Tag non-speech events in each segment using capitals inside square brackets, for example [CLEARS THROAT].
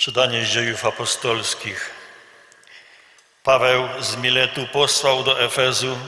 Czytanie z dziejów apostolskich. Paweł z Miletu posłał do Efezu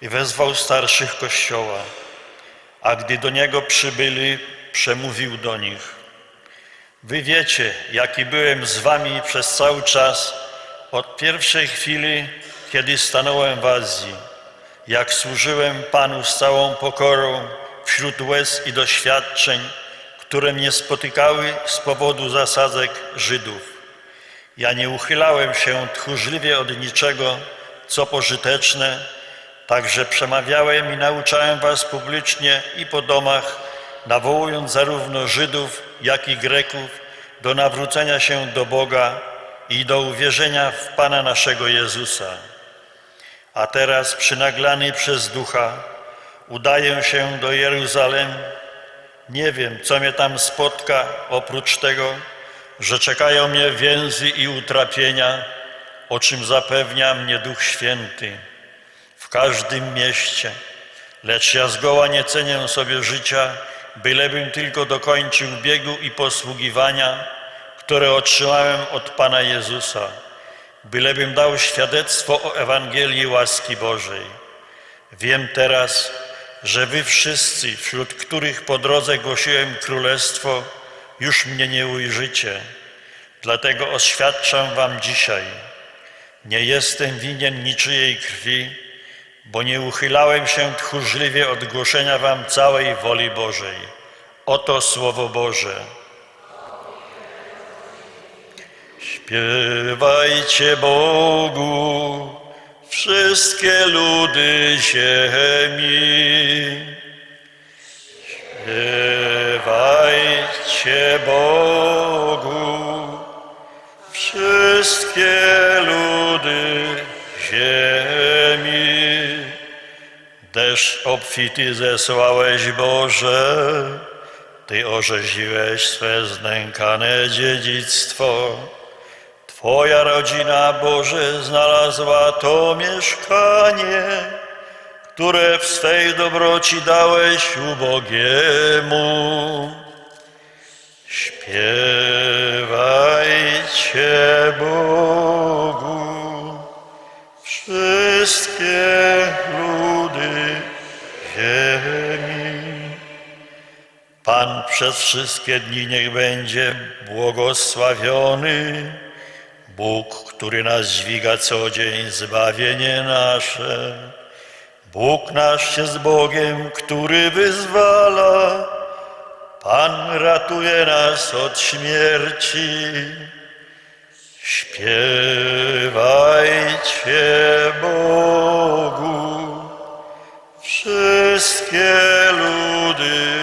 i wezwał starszych kościoła, a gdy do niego przybyli, przemówił do nich. Wy wiecie, jaki byłem z wami przez cały czas, od pierwszej chwili, kiedy stanąłem w Azji, jak służyłem Panu z całą pokorą wśród łez i doświadczeń, które mnie spotykały z powodu zasadzek Żydów. Ja nie uchylałem się tchórzliwie od niczego, co pożyteczne, także przemawiałem i nauczałem was publicznie i po domach, nawołując zarówno Żydów, jak i Greków do nawrócenia się do Boga i do uwierzenia w Pana naszego Jezusa. A teraz, przynaglany przez Ducha, udaję się do Jeruzalem. Nie wiem, co mnie tam spotka, oprócz tego, że czekają mnie więzy i utrapienia, o czym zapewnia mnie Duch Święty. W każdym mieście, lecz ja zgoła nie cenię sobie życia, bylebym tylko dokończył biegu i posługiwania, które otrzymałem od Pana Jezusa, bylebym dał świadectwo o Ewangelii łaski Bożej. Wiem teraz, że wy wszyscy, wśród których po drodze głosiłem królestwo, już mnie nie ujrzycie. Dlatego oświadczam wam dzisiaj, nie jestem winien niczyjej krwi, bo nie uchylałem się tchórzliwie od głoszenia wam całej woli Bożej. Oto Słowo Boże. Śpiewajcie Bogu, wszystkie ludy ziemi. Śpiewajcie Bogu, wszystkie ludy ziemi. Deszcz obfity zesłałeś Boże, Ty orzeźiłeś swe znękane dziedzictwo. Twoja rodzina, Boże, znalazła to mieszkanie, które w swej dobroci dałeś ubogiemu. Śpiewajcie Bogu, wszystkie ludy ziemi. Pan przez wszystkie dni niech będzie błogosławiony. Bóg, który nas dźwiga co dzień, zbawienie nasze. Bóg nasz jest Bogiem, który wyzwala. Pan ratuje nas od śmierci. Śpiewajcie Bogu, wszystkie ludy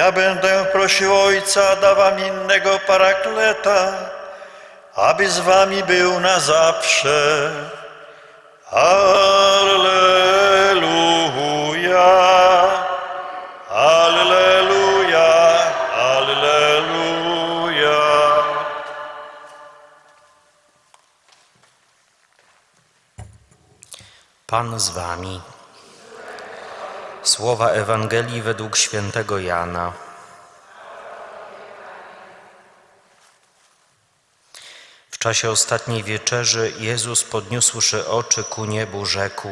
Ja będę prosił Ojca, da wam innego parakleta, aby z wami był na zawsze. Alleluja, Alleluja, Alleluja. Pan z wami. Słowa Ewangelii według świętego Jana. W czasie ostatniej wieczerzy Jezus podniósłszy oczy ku niebu rzekł: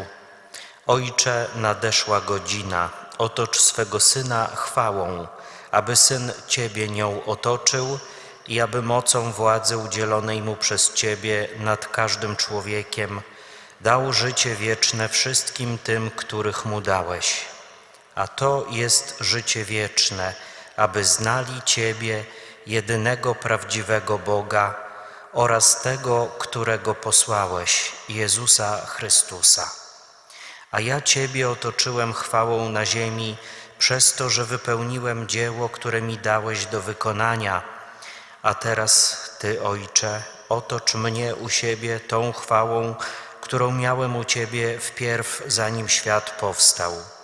Ojcze, nadeszła godzina, otocz swego Syna chwałą, aby Syn Ciebie nią otoczył i aby mocą władzy udzielonej Mu przez Ciebie nad każdym człowiekiem dał życie wieczne wszystkim tym, których Mu dałeś. A to jest życie wieczne, aby znali Ciebie, jedynego prawdziwego Boga oraz tego, którego posłałeś, Jezusa Chrystusa. A ja Ciebie otoczyłem chwałą na ziemi przez to, że wypełniłem dzieło, które mi dałeś do wykonania. A teraz Ty, Ojcze, otocz mnie u siebie tą chwałą, którą miałem u Ciebie wpierw, zanim świat powstał.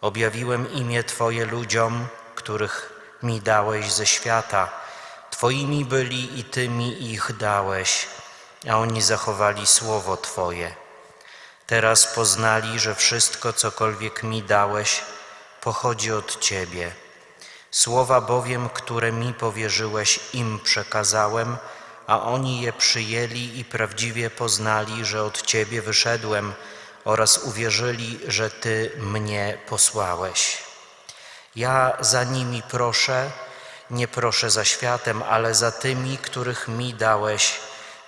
Objawiłem imię Twoje ludziom, których mi dałeś ze świata. Twoimi byli i Ty mi ich dałeś, a oni zachowali słowo Twoje. Teraz poznali, że wszystko, cokolwiek mi dałeś, pochodzi od Ciebie. Słowa bowiem, które mi powierzyłeś, im przekazałem, a oni je przyjęli i prawdziwie poznali, że od Ciebie wyszedłem oraz uwierzyli, że Ty mnie posłałeś. Ja za nimi proszę, nie proszę za światem, ale za tymi, których mi dałeś,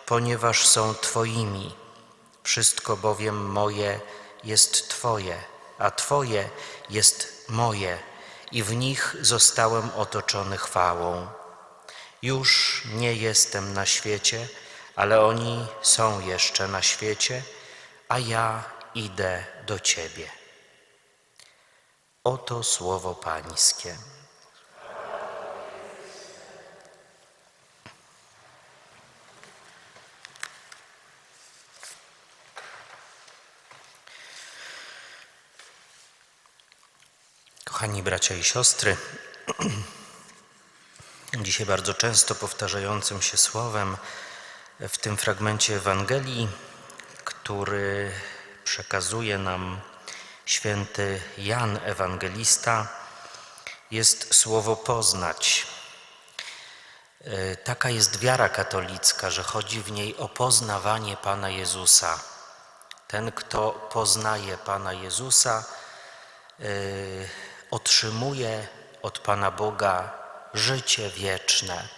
ponieważ są Twoimi. Wszystko bowiem moje jest Twoje, a Twoje jest moje i w nich zostałem otoczony chwałą. Już nie jestem na świecie, ale oni są jeszcze na świecie, a ja idę do Ciebie. Oto słowo Pańskie. Kochani bracia i siostry, [CLEARS THROAT] dzisiaj bardzo często powtarzającym się słowem w tym fragmencie Ewangelii, który przekazuje nam święty Jan Ewangelista, jest słowo poznać. E, Taka jest wiara katolicka, że chodzi w niej o poznawanie Pana Jezusa. Ten, kto poznaje Pana Jezusa, y, otrzymuje od Pana Boga życie wieczne.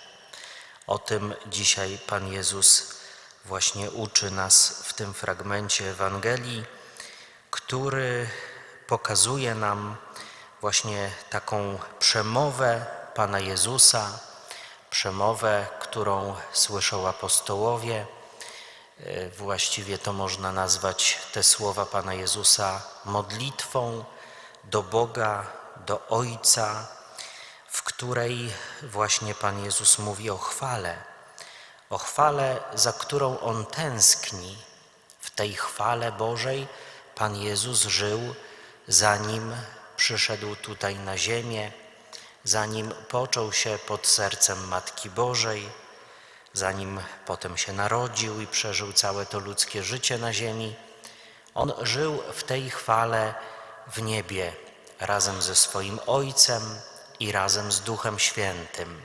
O tym dzisiaj Pan Jezus właśnie uczy nas tym fragmencie Ewangelii, który pokazuje nam właśnie taką przemowę Pana Jezusa, przemowę, którą słyszą apostołowie. E, Właściwie to można nazwać te słowa Pana Jezusa modlitwą do Boga, do Ojca, w której właśnie Pan Jezus mówi o chwale, o chwale, za którą On tęskni. W tej chwale Bożej Pan Jezus żył, zanim przyszedł tutaj na ziemię, zanim począł się pod sercem Matki Bożej, zanim potem się narodził i przeżył całe to ludzkie życie na ziemi, on żył w tej chwale w niebie razem ze swoim Ojcem i razem z Duchem Świętym.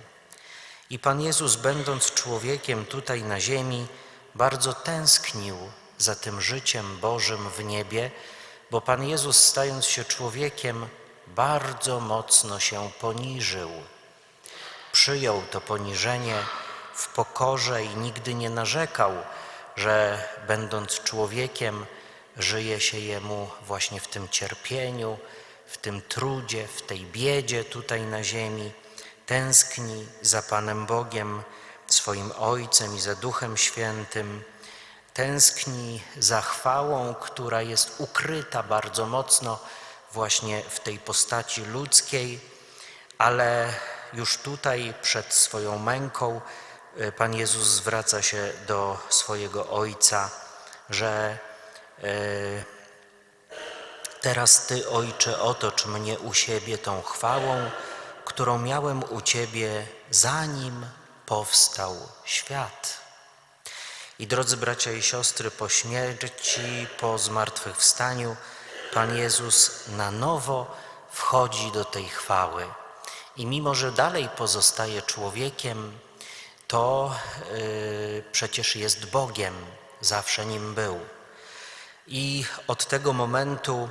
I Pan Jezus, będąc człowiekiem tutaj na ziemi, bardzo tęsknił za tym życiem Bożym w niebie, bo Pan Jezus, stając się człowiekiem, bardzo mocno się poniżył przyjął to poniżenie w pokorze i nigdy nie narzekał, że będąc człowiekiem, żyje się jemu właśnie w tym cierpieniu, w tym trudzie, w tej biedzie tutaj na ziemi. Tęskni za Panem Bogiem, swoim Ojcem i za Duchem Świętym. Tęskni za chwałą, która jest ukryta bardzo mocno właśnie w tej postaci ludzkiej, ale już tutaj przed swoją męką y, Pan Jezus zwraca się do swojego Ojca, że y, teraz Ty, Ojcze, otocz mnie u siebie tą chwałą, którą miałem u Ciebie, zanim powstał świat. I drodzy bracia i siostry, po śmierci, po zmartwychwstaniu, Pan Jezus na nowo wchodzi do tej chwały. I mimo, że dalej pozostaje człowiekiem, to y, przecież jest Bogiem, zawsze nim był. I od tego momentu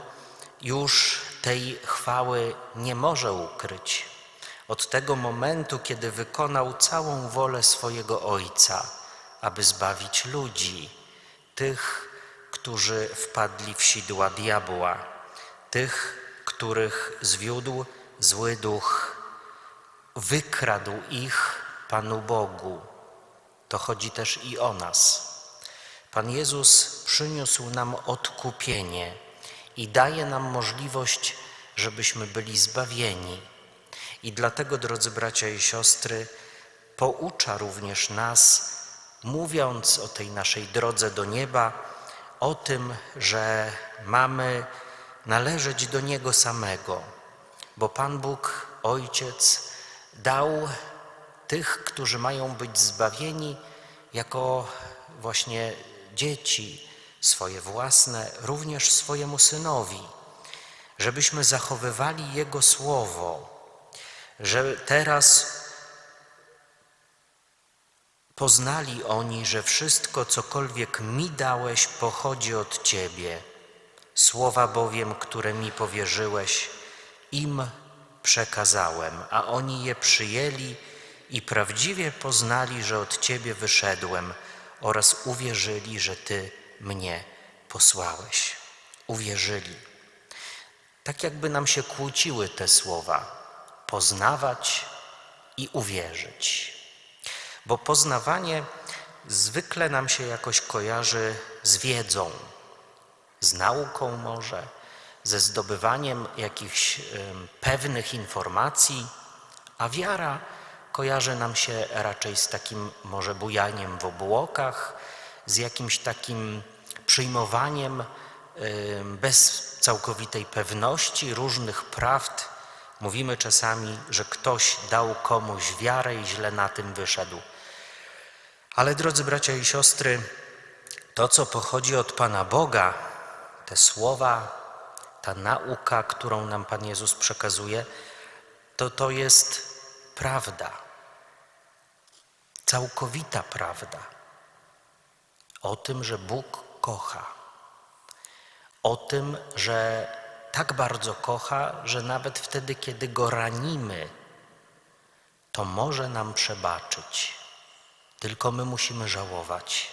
już tej chwały nie może ukryć. Od tego momentu, kiedy wykonał całą wolę swojego Ojca, aby zbawić ludzi, tych, którzy wpadli w sidła diabła, tych, których zwiódł zły duch, wykradł ich Panu Bogu. To chodzi też i o nas. Pan Jezus przyniósł nam odkupienie i daje nam możliwość, żebyśmy byli zbawieni. I dlatego, drodzy bracia i siostry, poucza również nas, mówiąc o tej naszej drodze do nieba, o tym, że mamy należeć do Niego samego, bo Pan Bóg, Ojciec, dał tych, którzy mają być zbawieni, jako właśnie dzieci swoje własne, również swojemu synowi, żebyśmy zachowywali Jego słowo, że teraz poznali oni, że wszystko, cokolwiek mi dałeś, pochodzi od Ciebie. Słowa bowiem, które mi powierzyłeś, im przekazałem, a oni je przyjęli i prawdziwie poznali, że od Ciebie wyszedłem oraz uwierzyli, że Ty mnie posłałeś. Uwierzyli. Tak jakby nam się kłóciły te słowa. Poznawać i uwierzyć. Bo poznawanie zwykle nam się jakoś kojarzy z wiedzą, z nauką może, ze zdobywaniem jakichś pewnych informacji, a wiara kojarzy nam się raczej z takim może bujaniem w obłokach, z jakimś takim przyjmowaniem em, bez całkowitej pewności różnych prawd. Mówimy czasami, że ktoś dał komuś wiarę i źle na tym wyszedł. Ale drodzy bracia i siostry, to co pochodzi od Pana Boga, te słowa, ta nauka, którą nam Pan Jezus przekazuje, to to jest prawda. Całkowita prawda. O tym, że Bóg kocha. O tym, że tak bardzo kocha, że nawet wtedy, kiedy go ranimy, to może nam przebaczyć. Tylko my musimy żałować.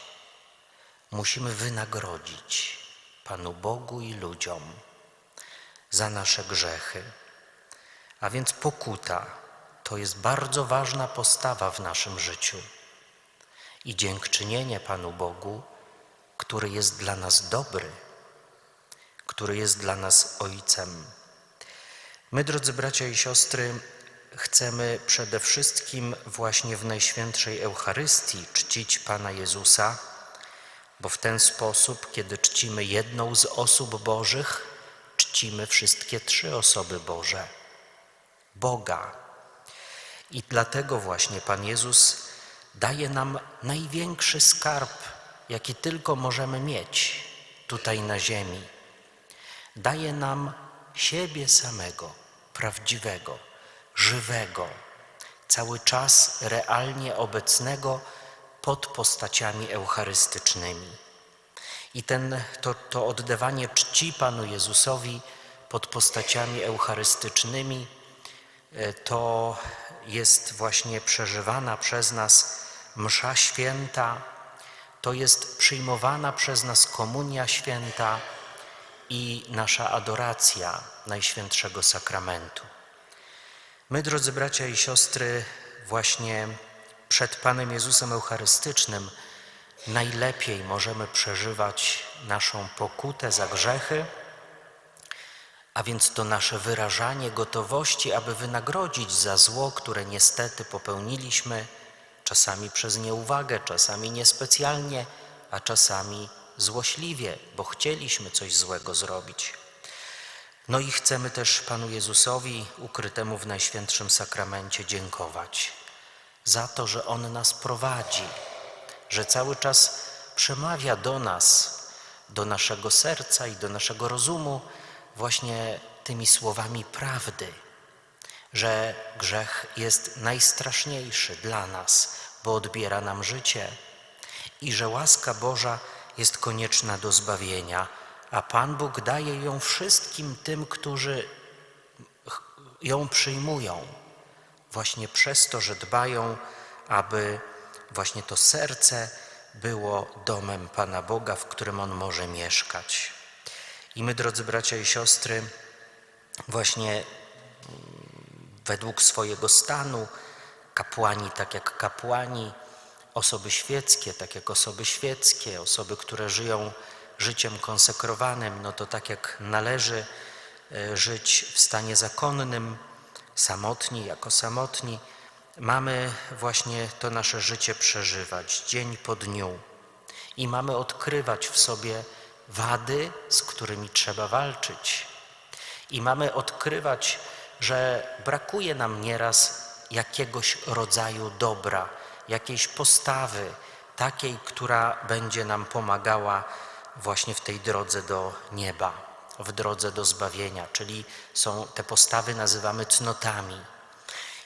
Musimy wynagrodzić Panu Bogu i ludziom za nasze grzechy. A więc pokuta to jest bardzo ważna postawa w naszym życiu. I dziękczynienie Panu Bogu, który jest dla nas dobry, który jest dla nas Ojcem. My, drodzy bracia i siostry, chcemy przede wszystkim właśnie w Najświętszej Eucharystii czcić Pana Jezusa, bo w ten sposób, kiedy czcimy jedną z osób Bożych, czcimy wszystkie trzy osoby Boże, Boga. I dlatego właśnie Pan Jezus daje nam największy skarb, jaki tylko możemy mieć tutaj na ziemi. Daje nam siebie samego, prawdziwego, żywego, cały czas realnie obecnego pod postaciami eucharystycznymi. I ten, to, to oddawanie czci Panu Jezusowi pod postaciami eucharystycznymi e, to jest właśnie przeżywana przez nas msza święta, to jest przyjmowana przez nas komunia święta i nasza adoracja Najświętszego Sakramentu. My, drodzy bracia i siostry, właśnie przed Panem Jezusem Eucharystycznym najlepiej możemy przeżywać naszą pokutę za grzechy, a więc to nasze wyrażanie gotowości, aby wynagrodzić za zło, które niestety popełniliśmy, czasami przez nieuwagę, czasami niespecjalnie, a czasami złośliwie, bo chcieliśmy coś złego zrobić. No i chcemy też Panu Jezusowi, ukrytemu w Najświętszym Sakramencie, dziękować za to, że On nas prowadzi, że cały czas przemawia do nas, do naszego serca i do naszego rozumu właśnie tymi słowami prawdy, że grzech jest najstraszniejszy dla nas, bo odbiera nam życie i że łaska Boża jest konieczna do zbawienia, a Pan Bóg daje ją wszystkim tym, którzy ją przyjmują, właśnie przez to, że dbają, aby właśnie to serce było domem Pana Boga, w którym On może mieszkać. I my, drodzy bracia i siostry, właśnie według swojego stanu, kapłani tak jak kapłani, osoby świeckie tak jak osoby świeckie, osoby, które żyją życiem konsekrowanym, no to tak jak należy e, żyć w stanie zakonnym, samotni jako samotni, mamy właśnie to nasze życie przeżywać dzień po dniu i mamy odkrywać w sobie wady, z którymi trzeba walczyć. I mamy odkrywać, że brakuje nam nieraz jakiegoś rodzaju dobra, jakiejś postawy, takiej, która będzie nam pomagała właśnie w tej drodze do nieba, w drodze do zbawienia, czyli są te postawy nazywamy cnotami.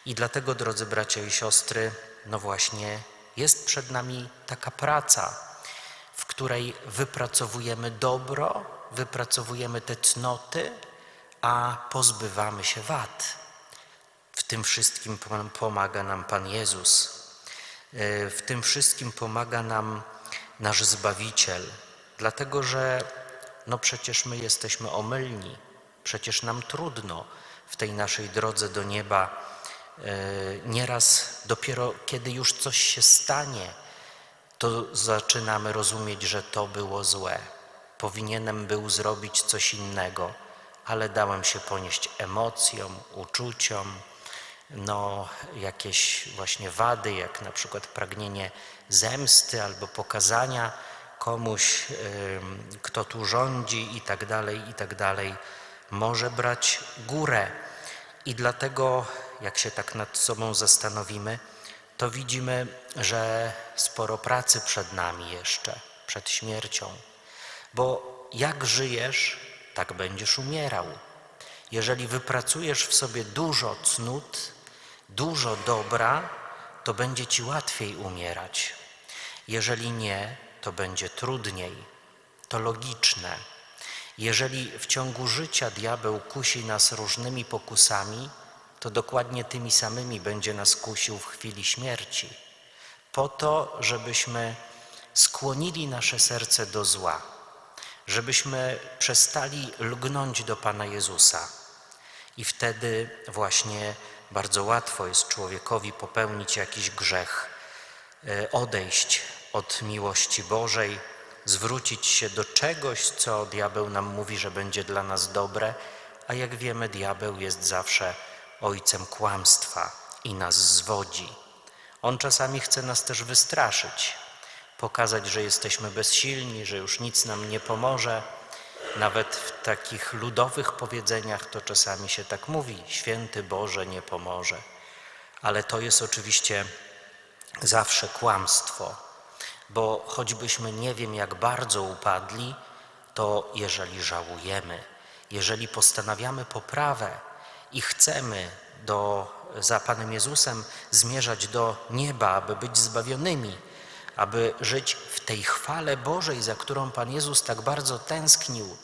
I dlatego, drodzy bracia i siostry, no właśnie jest przed nami taka praca, w której wypracowujemy dobro, wypracowujemy te cnoty, a pozbywamy się wad. W tym wszystkim pom- pomaga nam Pan Jezus. E, W tym wszystkim pomaga nam nasz Zbawiciel, dlatego że no przecież my jesteśmy omylni, przecież nam trudno w tej naszej drodze do nieba. E, Nieraz dopiero kiedy już coś się stanie, to zaczynamy rozumieć, że to było złe. Powinienem był zrobić coś innego, ale dałem się ponieść emocjom, uczuciom, no, jakieś właśnie wady, jak na przykład pragnienie zemsty albo pokazania komuś, kto tu rządzi i tak dalej, i tak dalej, może brać górę. I dlatego, jak się tak nad sobą zastanowimy, to widzimy, że sporo pracy przed nami jeszcze, przed śmiercią. Bo jak żyjesz, tak będziesz umierał. Jeżeli wypracujesz w sobie dużo cnót, dużo dobra, to będzie ci łatwiej umierać. Jeżeli nie, to będzie trudniej. To logiczne. Jeżeli w ciągu życia diabeł kusi nas różnymi pokusami, to dokładnie tymi samymi będzie nas kusił w chwili śmierci, po to, żebyśmy skłonili nasze serce do zła, żebyśmy przestali lgnąć do Pana Jezusa. I wtedy właśnie bardzo łatwo jest człowiekowi popełnić jakiś grzech, e, odejść od miłości Bożej, zwrócić się do czegoś, co diabeł nam mówi, że będzie dla nas dobre, a jak wiemy, diabeł jest zawsze ojcem kłamstwa i nas zwodzi. On czasami chce nas też wystraszyć, pokazać, że jesteśmy bezsilni, że już nic nam nie pomoże. Nawet w takich ludowych powiedzeniach to czasami się tak mówi: Święty Boże nie pomoże. Ale to jest oczywiście zawsze kłamstwo, bo choćbyśmy nie wiem jak bardzo upadli, to jeżeli żałujemy, jeżeli postanawiamy poprawę i chcemy do, za Panem Jezusem zmierzać do nieba, aby być zbawionymi, aby żyć w tej chwale Bożej, za którą Pan Jezus tak bardzo tęsknił,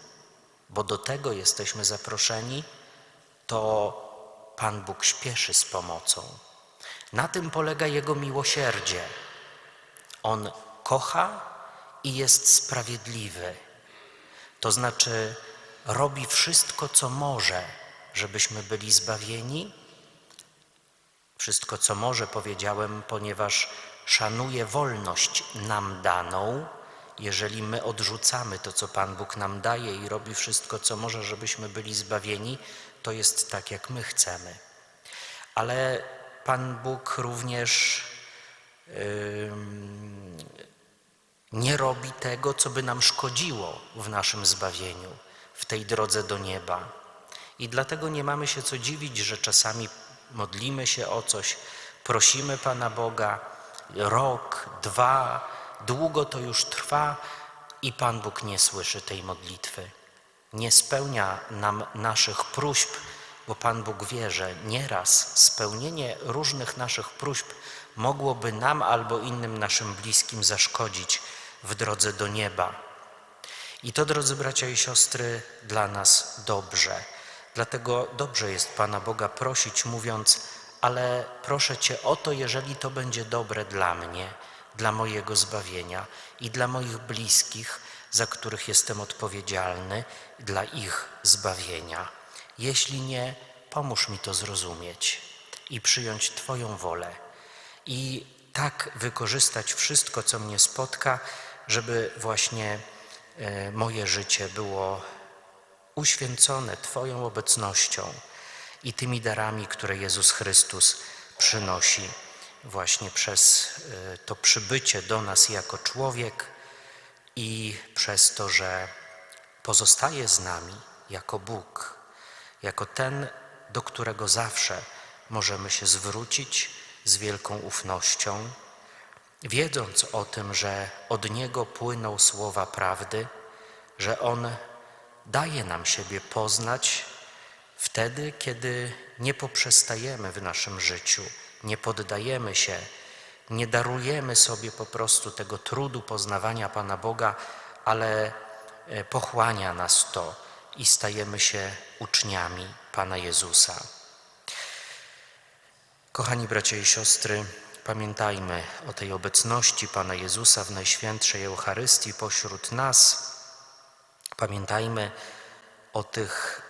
bo do tego jesteśmy zaproszeni, to Pan Bóg śpieszy z pomocą. Na tym polega Jego miłosierdzie. On kocha i jest sprawiedliwy. To znaczy, robi wszystko, co może, żebyśmy byli zbawieni. Wszystko, co może, powiedziałem, ponieważ szanuje wolność nam daną. Jeżeli my odrzucamy to, co Pan Bóg nam daje i robi wszystko, co może, żebyśmy byli zbawieni, to jest tak, jak my chcemy. Ale Pan Bóg również nie robi tego, co by nam szkodziło w naszym zbawieniu, w tej drodze do nieba. I dlatego nie mamy się co dziwić, że czasami modlimy się o coś, prosimy Pana Boga, rok, dwa, długo to już trwa i Pan Bóg nie słyszy tej modlitwy. Nie spełnia nam naszych próśb, bo Pan Bóg wie, że nieraz spełnienie różnych naszych próśb mogłoby nam albo innym naszym bliskim zaszkodzić w drodze do nieba. I to, drodzy bracia i siostry, dla nas dobrze. Dlatego dobrze jest Pana Boga prosić, mówiąc: Ale proszę Cię o to, jeżeli to będzie dobre dla mnie, dla mojego zbawienia i dla moich bliskich, za których jestem odpowiedzialny, dla ich zbawienia. Jeśli nie, pomóż mi to zrozumieć i przyjąć Twoją wolę. I tak wykorzystać wszystko, co mnie spotka, żeby właśnie e, moje życie było uświęcone Twoją obecnością i tymi darami, które Jezus Chrystus przynosi właśnie przez e, to przybycie do nas jako człowiek i przez to, że pozostaje z nami jako Bóg, jako ten, do którego zawsze możemy się zwrócić z wielką ufnością, wiedząc o tym, że od Niego płyną słowa prawdy, że On daje nam siebie poznać wtedy, kiedy nie poprzestajemy w naszym życiu, nie poddajemy się, nie darujemy sobie po prostu tego trudu poznawania Pana Boga, ale e, pochłania nas to i stajemy się uczniami Pana Jezusa. Kochani bracia i siostry, pamiętajmy o tej obecności Pana Jezusa w Najświętszej Eucharystii pośród nas. Pamiętajmy o tych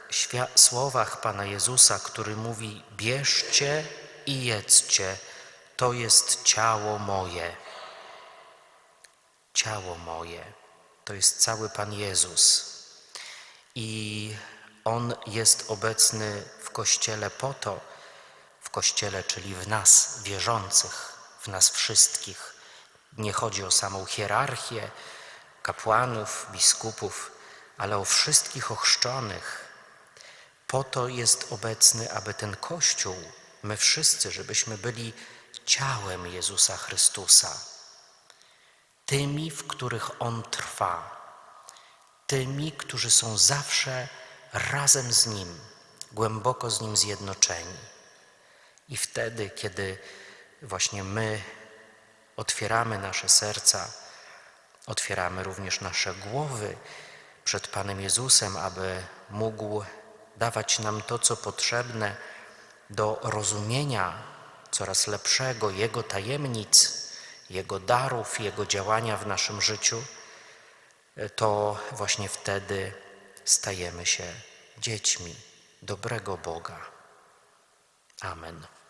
słowach Pana Jezusa, który mówi: Bierzcie i jedzcie, to jest ciało moje. Ciało moje to jest cały Pan Jezus. I On jest obecny w Kościele po to, Kościele, czyli w nas wierzących, w nas wszystkich. Nie chodzi o samą hierarchię kapłanów, biskupów, ale o wszystkich ochrzczonych. Po to jest obecny, aby ten Kościół, my wszyscy, żebyśmy byli ciałem Jezusa Chrystusa, tymi, w których On trwa, tymi, którzy są zawsze razem z Nim, głęboko z Nim zjednoczeni. I wtedy, kiedy właśnie my otwieramy nasze serca, otwieramy również nasze głowy przed Panem Jezusem, aby mógł dawać nam to, co potrzebne do rozumienia coraz lepszego Jego tajemnic, Jego darów, Jego działania w naszym życiu, to właśnie wtedy stajemy się dziećmi dobrego Boga. Amen.